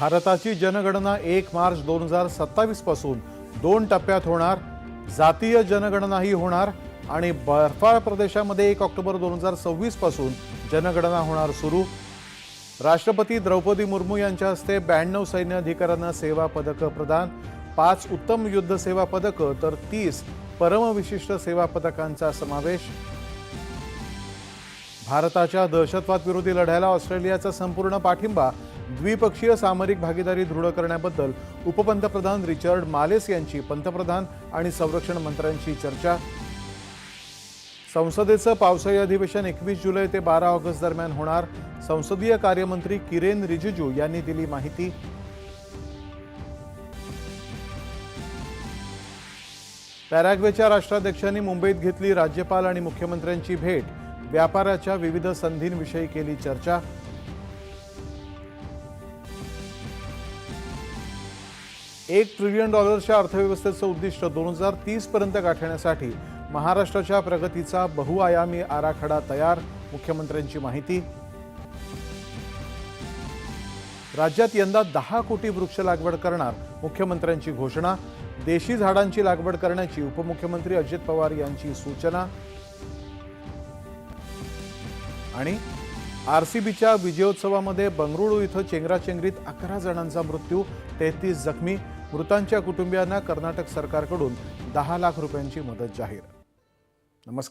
भारताची जनगणना एक मार्च दोन हजार सत्तावीसपासून दोन टप्प्यात होणार जातीय जनगणनाही होणार आणि बर्फाळ प्रदेशामध्ये एक ऑक्टोबर दोन हजार सव्वीसपासून जनगणना होणार सुरू. राष्ट्रपती द्रौपदी मुर्मू यांच्या हस्ते ब्याण्णव सैन्य अधिकाऱ्यांना सेवा पदकं प्रदान पाच उत्तम युद्ध सेवा पदकं तर तीस परमविशिष्ट सेवा पदकांचा समावेश. भारताच्या दहशतवाद विरोधी लढ्याला ऑस्ट्रेलियाचा संपूर्ण पाठिंबा द्विपक्षीय सामरिक भागीदारी दृढ करण्याबद्दल उपपंतप्रधान रिचर्ड मालेस यांची पंतप्रधान आणि संरक्षण मंत्र्यांची चर्चा. संसदेचं पावसाळी अधिवेशन एकवीस जुलै ते बारा ऑगस्ट दरम्यान होणार. संसदीय कार्यमंत्री किरेन रिजिजू यांनी दिली माहिती. पॅराग्वेच्या राष्ट्राध्यक्षांनी मुंबईत घेतली राज्यपाल आणि मुख्यमंत्र्यांची भेट. व्यापाराच्या विविध संधींविषयी केली चर्चा. एक ट्रिलियन डॉलर्सच्या अर्थव्यवस्थेचं उद्दिष्ट दोन हजार तीसपर्यंत गाठण्यासाठी महाराष्ट्राच्या प्रगतीचा बहुआयामी आराखडा तयार मुख्यमंत्र्यांची माहिती. राज्यात यंदा दहा कोटी वृक्ष लागवड करणार मुख्यमंत्र्यांची घोषणा. देशी झाडांची लागवड करण्याची उपमुख्यमंत्री अजित पवार यांची सूचना. आणि आरसीबीच्या विजयोत्सवामध्ये बंगळुरू इथं चेंगराचेंगरीत अकरा जणांचा मृत्यू तेहतीस जखमी. मृतांच्या कुटुंबियांना कर्नाटक सरकारकडून दहा लाख रुपयांची मदत जाहीर. नमस्कार.